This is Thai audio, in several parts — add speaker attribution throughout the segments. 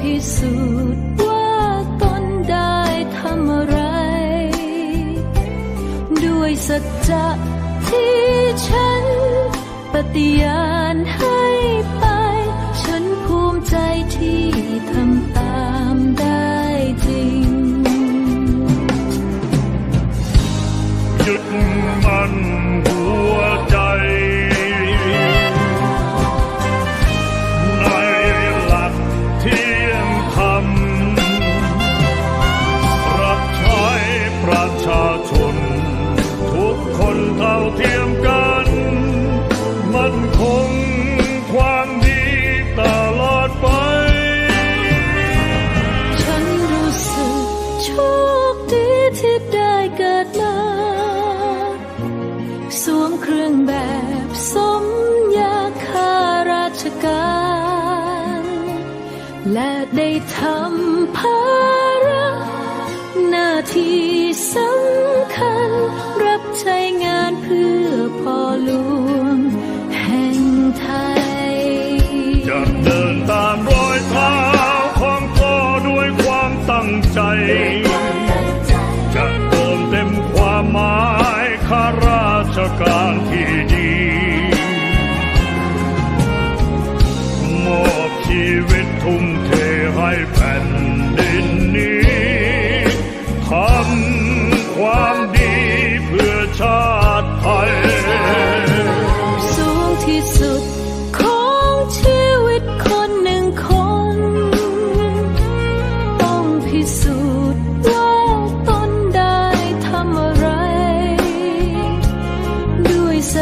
Speaker 1: พิสูจน์ว่าตนได้ทำอะไร ด้วยสัจจะที่ฉันปฏิญาณ
Speaker 2: กา
Speaker 1: ร และได้ทำภาระหน้าที่สำคัญ รับใช้งานเพื่อพ่อหลวง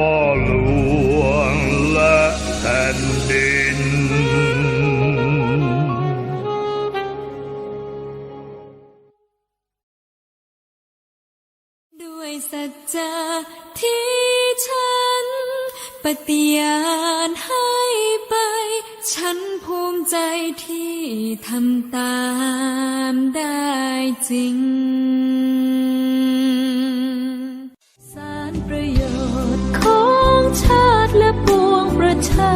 Speaker 2: พ่อหลวงและแผ่นดิน
Speaker 1: ด้วยสัจจะที่ฉัน ปฏิญาณให้ไป ฉันภูมิใจที่ทำตามได้จริง ประโยชน์ของชาติและปวงประชา